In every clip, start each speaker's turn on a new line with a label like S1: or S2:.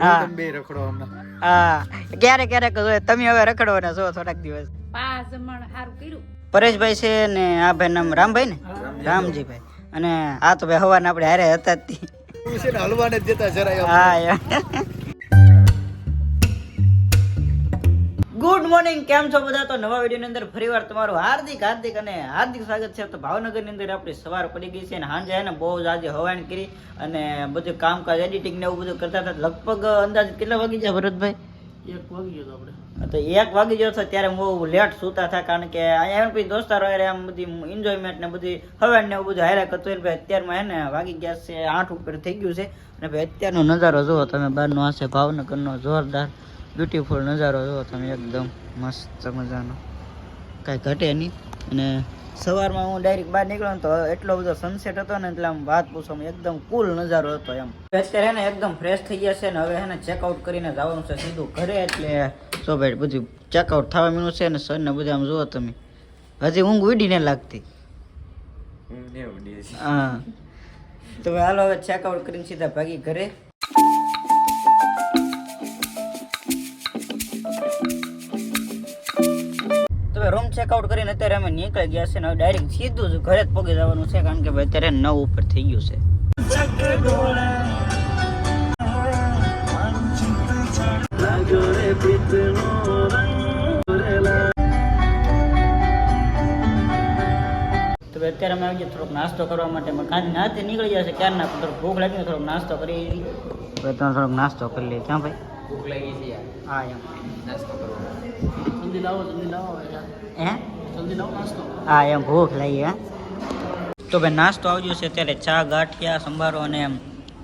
S1: હા.
S2: તમે બે રખડો હમણાં.
S1: હા. ક્યારેક ક્યારેક તમે હવે રખડવાના છો થોડાક દિવસ.
S3: પાસ જમણ સારું કર્યું.
S1: પરેશભાઈ છે ને આ ભાઈ નામ રામભાઈ ને? રામજીભાઈ. અને આ તો ભાઈ હવાને આપણે હારે હતા જ હા
S2: એવું
S1: ગુડ મોર્નિંગ કેમ છો બધા? તો નવા વિડીયોની અંદર ફરીવાર તમારું હાર્દિક હાર્દિક અને હાર્દિક સ્વાગત છે. તો ભાવનગરની અંદર આપણી સવાર પડી ગઈ છે અને સાંજે હે ને બહુ જ આજે હવાણ કરી અને બધું કામકાજ એડિટિંગ ને એવું બધું કરતા હતા. લગભગ અંદાજ કેટલા વાગી જાય ભરતભાઈ?
S2: એક વાગી ગયો આપણે.
S1: તો એક વાગી ગયો હતો ત્યારે બહુ લેટ સૂતા હતા કારણ કે અહીંયા એમ પછી દોસ્તારો હારે આમ બધી એન્જોયમેન્ટ ને બધી હવાણ ને એવું બધું હાર્યા કરતો હોય ભાઈ અત્યારમાં હે ને વાગી ગયા છે આઠ ઉપર થઈ ગયું છે. અને ભાઈ અત્યારનો નજારો જુઓ તમે બહારનો હશે ભાવનગરનો જોરદાર. બ્યુટીફુલ નજારો જુઓ તમે એકદમ મસ્ત મજાનો. કાંઈ ઘટે નહીં. અને સવારમાં હું ડાયરેક્ટ બહાર નીકળ્યો ને તો એટલો બધો સનસેટ હતો ને એટલે આમ વાત પૂછો એકદમ કુલ નજારો હતો એમ. અત્યારે એને ને એકદમ ફ્રેશ થઈ ગયા છે ને હવે એને ચેકઆઉટ કરીને જવાનું છે સીધું ઘરે એટલે જો ભાઈ બધું ચેકઆઉટ થવા મીનું છે ને સર ને બધા આમ જુઓ તમે. હજી ઊંઘ ઉડીને લાગતી. હા. તો હવે હાલો હવે ચેકઆઉટ કરીને સીધા ભાગી ઘરે. ચેકઆઉટ કરીને અત્યારે અમે નીકળી ગયા છે ને હવે ડાયરેક્ટ સીધું જ ઘરે જ પગે જવાનું છે કારણ કે ભાઈ અત્યારે નવ ઉપર થઈ ગયું છે. તો ભાઈ અત્યારે અમે આવી ગયા થોડોક નાસ્તો કરવા માટે. અમે કાંઈ નાતે નીકળી ગયા છે ક્યારના પણ થોડોક ભૂખ લાગી ને થોડોક નાસ્તો કરી હવે તમે થોડોક નાસ્તો કરી લઈએ. ક્યાં ભાઈ?
S2: ભૂખ લાગી છે
S1: હા એમ.
S2: નાસ્તો કરવો જલ્દી લાવો જલ્દી લાવો.
S1: હે?
S2: જલ્દી લાવો નાસ્તો.
S1: હા એમ ભૂખ લાગી હા? તો ભાઈ નાસ્તો આવજો છે અત્યારે. ચા ગાંઠિયા સંભારો અને એમ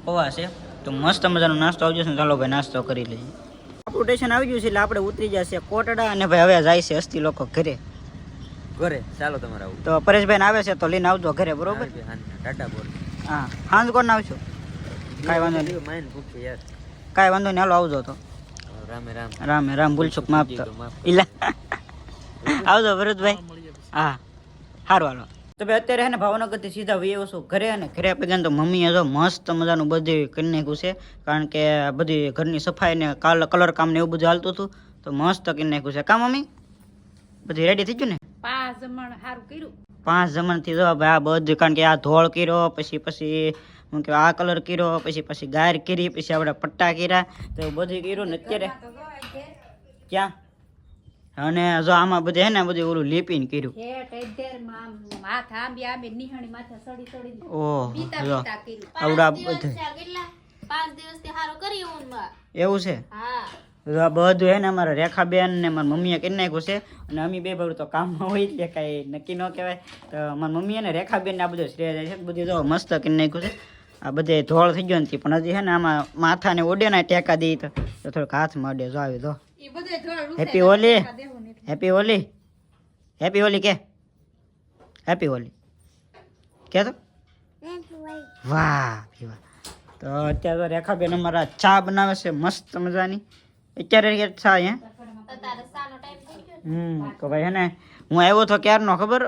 S1: પૌવા છે. તો મસ્ત મજાનો નાસ્તો આવજો છે ચાલો ભાઈ નાસ્તો કરી લઈએ. આપણું સ્ટેશન આવી ગયું છે એટલે આપણે ઉતરી જશે કોટડા અને ભાઈ હવે જાય છે અસ્તી લોકો ઘરે.
S2: ઘરે? ચાલો તમારે આવું.
S1: તો પરેશભાઈ આવે છે તો લઈને આવજો ઘરે બરોબર?
S2: ટાટા બોર
S1: હા હાંજ કોણ આવશો? કાંઈ વાંધો નહીં.
S2: માઇન ભૂખ યાર.
S1: કાંઈ વાંધો નહીં હાલો આવજો તો.
S2: રામે રામ.
S1: રામ રામ ભૂલચુક માફ તો. ઇલા આવજો ભરતભાઈ હા સારું હાલો. તો ભાઈ અત્યારે હે ને ભાવનગરથી સીધા વીએ છું ઘરે અને ઘરે ને તો મમ્મીએ જો મસ્ત મજાનું બધું કરી નાખ્યું છે. કારણ કે આ બધી ઘરની સફાઈ ને કાલ કલર કામ ને એવું બધું હાલતું હતું તો મસ્ત કરી નાખ્યું છે. કા મમ્મી? બધું રેડી થઈ ગયું ને?
S3: પાંચ જમણ સારું કર્યું.
S1: પાંચ જમણથી જો ભાઈ આ બધું કારણ કે આ ધોળ કર્યો પછી પછી હું કે આ કલર કર્યો પછી પછી ગાયર કરી પછી આપણે પટ્ટા કર્યા તો બધું કર્યું ને અત્યારે. ક્યાં? અને જો આમાં બધે હે ને બધું ઓલું લીપીને કર્યું.
S3: હેઠ અધેરમાં આમ હાથ આંબી આંબી નિહાણી માથે સડી સડી
S1: ઓહ આવડા એવું છે? આ બધું હે ને અમારા રેખાબેન ને મારી મમ્મીએ કરી નાખ્યું છે. અને અમે બે ભાઈ તો કામમાં હોય એટલે કાંઈ નક્કી ન કહેવાય. તો મારી મમ્મી અને રેખાબેન ને આ બધું શ્રેય જાય છે. બધું જો મસ્ત કરી નાખ્યું છે. આ બધે ધોળ થઈ ગયો નથી. પણ હજી હે ને આમાં માથાને ઓડે ને ટેકા દઈ તો. તો થોડુંક હાથમાં અડે જો આવી દો happy Holi happy Holi happy Holi કે? હેપી હોલી કે તો? વાહ વાહ. તો અત્યારે તો રેખાબેન અમારા ચા બનાવે છે મસ્ત મજાની. અત્યારે કે ચા અહીંયા
S4: તારે સાનો ટાઈમ થઈ ગયો
S1: હમ તો ભાઈ હે ને હું આવ્યો તો ક્યારનો ખબર?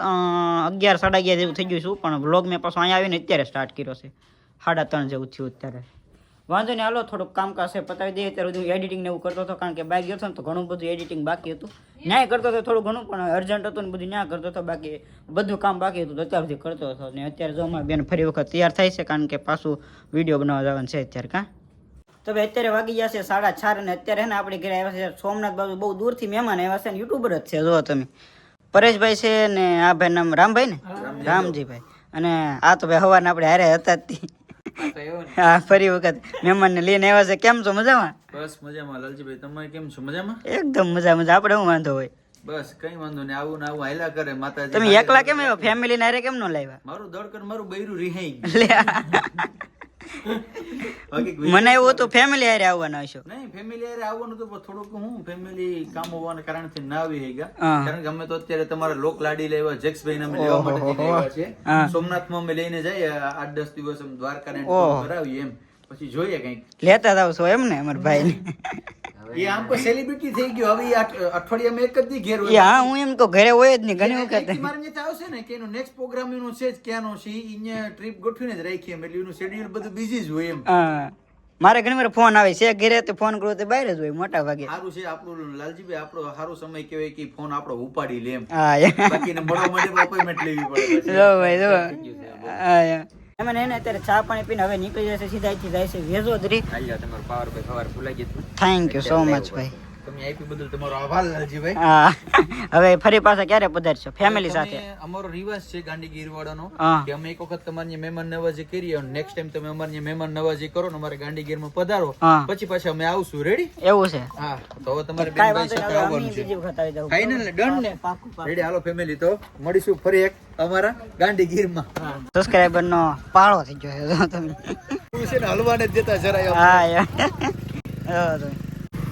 S1: અગિયાર સાડા અગિયાર જેવું થઈ ગયું છું પણ બ્લોગ મેં પાછો અહીંયા આવીને અત્યારે સ્ટાર્ટ કર્યો છે. સાડા ત્રણ જેવું થયું અત્યારે. વાંધો નહીં હાલો થોડુંક કામકાજ છે પતાવી દઈએ. ત્યારે બધું એડિટિંગ ને એવું કરતો હતો કારણ કે બાઇક ગયો હતો ને તો ઘણું બધું એડિટિંગ બાકી હતું. ન્યાય કરતો હતો થોડું ઘણું પણ અર્જન્ટ હતું ને બધું ન્યાય કરતો હતો બાકી બધું કામ બાકી હતું તો અત્યાર સુધી કરતો હતો. ને અત્યારે જો અમારી બેન ફરી વખત તૈયાર થાય છે કારણ કે પાછું વીડિયો બનાવવા જવાનું છે અત્યારે કાં? તો ભાઈ અત્યારે વાગી ગયા છે સાડા ચાર અને અત્યારે હે ને આપણે ઘરે આવ્યા છે. સોમનાથ બાજુ બહુ દૂરથી મહેમાન આવ્યા છે ને યુટ્યુબર જ છે જો તમે. પરેશભાઈ છે ને આ ભાઈ નામ રામભાઈ ને? રામજીભાઈ. અને આ તો ભાઈ હવાના આપણે હારે હતા જ. હા ફરી વખત મહેમાનને લઈને આવ્યા છે. કેમ છો? મજામાં?
S2: બસ મજામાં. લાલજીભાઈ તમે કેમ છો? મજામાં?
S1: એકદમ મજા મજા આપણે હું વાંધો હોય?
S2: બસ કઈ વાંધો નહીં. આવું ને આવું હાયલા કરે માતાજી.
S1: તમે એકલા કેમ આવ્યા? ફેમિલી નારે કેમ નો લાવ્યા?
S2: મારું દળકર મારું બૈરું રિહાઈ
S1: મને એવું હતું ફેમિલી હારે આવવાના હશો.
S2: નહીં ફેમિલી હારે આવવાનું તો પણ થોડુંક હું ફેમિલી કામ હોવાના કારણથી ના આવી ગયા કારણ કે અમે તો અત્યારે તમારા લોક લાડી લેવા જેક્સભાઈ ને અમે લેવા માટે
S1: હા.
S2: સોમનાથમાં અમે લઈને જઈએ આઠ દસ દિવસ દ્વારકા ને કરાવીએ એમ. પછી જોઈએ કંઈક.
S1: લેતા જાવ છો એમ ને અમર ભાઈ
S2: એ આમ તો સેલિબ્રિટી થઈ ગયો. હવે અઠવાડિયામાં એક જ દી ઘેર હોય.
S1: હા હું એમ તો ઘરે હોય જ નહીં ઘણી વખત.
S2: મારે ત્યાં આવશે ને કે એનો નેક્સ્ટ પ્રોગ્રામ એનો છે જ ક્યાંનો છે અહીંયા ટ્રીપ ગોઠવીને જ રાખીએ એટલે એનું શેડ્યુલ બધું બીજી જ હોય એમ.
S1: હા. મારે ઘણી વાર ફોન આવે. છે ઘરે તો ફોન કરો તો બહાર જ હોય મોટા ભાગે.
S2: સારું છે આપણું લાલજીભાઈ આપણો સારો સમય કહેવાય કે ફોન આપણો ઉપાડી લે એમ.
S1: હા
S2: બાકીને મળવા માટે અપોઇન્ટમેન્ટ લેવી પડે
S1: જો ભાઈ જો. હા. એમાં એને અત્યારે ચા પાણી પીને હવે નીકળી જશે સીધા જાય છે વેજોદરી
S5: હાલ્યો તમારું પાવર ભાઈ ખબર ભૂલાઈ ગયું
S1: થેન્ક યુ સો મચ ભાઈ.
S2: તમે આપી બદલ તમારો આભાર લાલજીભાઈ.
S1: હા. હવે ફરી પાછા ક્યારે પધારશો? ફેમિલી સાથે?
S2: અમારો રિવાજ છે ગાંધીગીર વાળાનો કે અમે એક વખત તમારી મહેમાન નવાજી કરીએ અને નેક્સ્ટ ટાઈમ તમે અમારી મહેમાન નવાજી કરો ને અમારે ગાંડીગીરમાં પધારો પછી પાછા અમે આવશું. રેડી
S1: એવું છે.
S2: હા. તો હવે તમારે સાથે આવવાનું છે. ફાઇનલ ડન ને. રેડી હાલો ફેમિલી તો મળીશું ફરી એક અમારા ગાંડીગીરમાં
S1: સબસ્ક્રાઇબર નો પાળો થઈ ગયો છે તમે.
S2: હું છે ને હલવાને જ દેતા જરાય
S1: હા યાર.
S6: આવા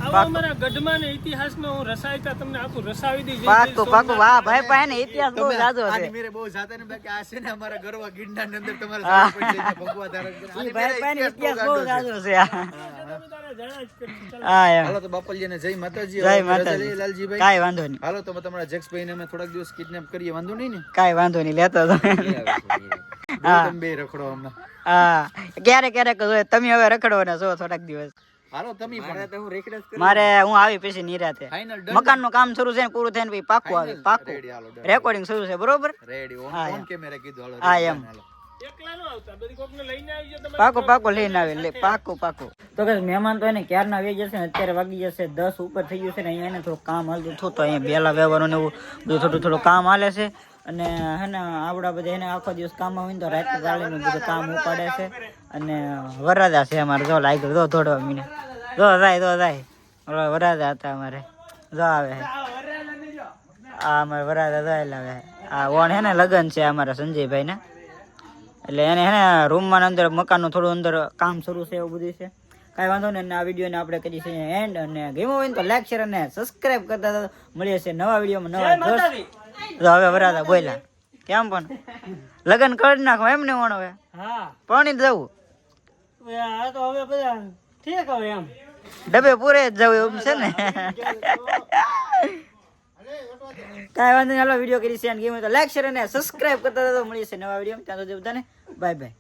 S6: અમારા ગઢમાં ને ઇતિહાસમાં હું રસાયતા તમને આખું રસાવી દઈશ
S1: પાકું પાકું વાહ ભાઈ પાસે ને ઇતિહાસ બહુ જાજો છે.
S2: મેરે બહુ જાતા ને બાકી આ છે ને અમારા ગરવા ગિરનારની અંદર તમારે
S1: હા.
S2: જવું પડશે કે ભગવા ધારણ કરીને. આની
S1: ઈ ભાઈ પાસે
S2: ઇતિહાસ
S1: ઇતિહાસ
S2: બહુ
S1: બહુ
S2: જાજો છે.
S1: જાજો છે. હા યાર
S2: હાલો તો બાપલિયાને જય માતાજી
S1: જય માતાજી.
S2: લાલજીભાઈ.
S1: કાંઈ વાંધો નહીં.
S2: હાલો તો તમારા જેક્સભાઈ ને અમે થોડાક દિવસ કિડનેપ કરીએ વાંધો નહીં ને?
S1: કાંઈ વાંધો નહીં લેતા હા.
S2: તમે બે રખડો હમણાં
S1: હા. ક્યારેક ક્યારેક તમે હવે રખડો ને જો થોડાક દિવસ.
S2: હાલો તમે પણ.
S1: મારે હું આવી પછી નિરાતે. મકાનનું કામ શરૂ છે ને પૂરું થઈને પછી પાકું આવે પાકું. રેકોર્ડિંગ શરૂ છે બરોબર?
S2: રેડી ઓન
S1: હા, એમ.
S2: કેમેરા કીધું હાલો
S1: હા, એમ.
S2: હાલો.
S6: એકલા નો આવતા બધી કોકને લઈને આવી જાઓ તમે.
S1: પાકું પાકું લઈને આવે લે પાકું પાકું. તો કે મહેમાન તો એને ક્યારના આવી જશે ને અત્યારે વાગી જશે દસ ઉપર થઈ ગયું છે ને અહીંયા એને થોડું કામ હાલતું હતું તો અહીંયા બેલા વ્યવહારનું ને એવું બધું થોડું થોડું કામ હાલે છે. અને હે ને આવડા બધા એને આખો દિવસ કામ હોય ને તો રાત ગાળીનું બધું કામ ઉપાડે છે. અને વરાદા છે અમારે. જો લાગ્યું જો દોડવા મીને. જો જાય જો જાય. વરાદા હતા અમારે. જો આવે. આ અમારે વરાદા જોયેલા આવે આ ઓણ હે ને લગ્ન છે અમારા સંજયભાઈ ને એટલે એને હે ને રૂમમાં અંદર મકાનનું થોડું અંદર કામ શરૂ છે એવું બધું છે. કાંઈ વાંધો નહીં આ વિડીયોને આપણે કરી છે એન્ડ અને ગેમો હોય તો લાઈક શેર અને સબસ્ક્રાઇબ કરતા. મળીએ છીએ નવા વિડીયોમાં નવા દોસ્ત તો હવે વરાતા બોલ્યા. કેમ પણ? લગન કરી નાખો એમ ને ઓણ હવે
S6: હા.
S1: પાણી જવું.
S6: આ તો હવે બધા ઠીક હવે એમ.
S1: ડબે પૂરે જ જવું એમ છે ને? કાંઈ વાંધો નહીં હાલો વીડિયો કરી છે ગેમ તો લાઈક શેર અને સબસ્ક્રાઇબ કરતા તો મળીએ છીએ નવા વીડિયો ત્યાં સુધી બધાને બાય બાય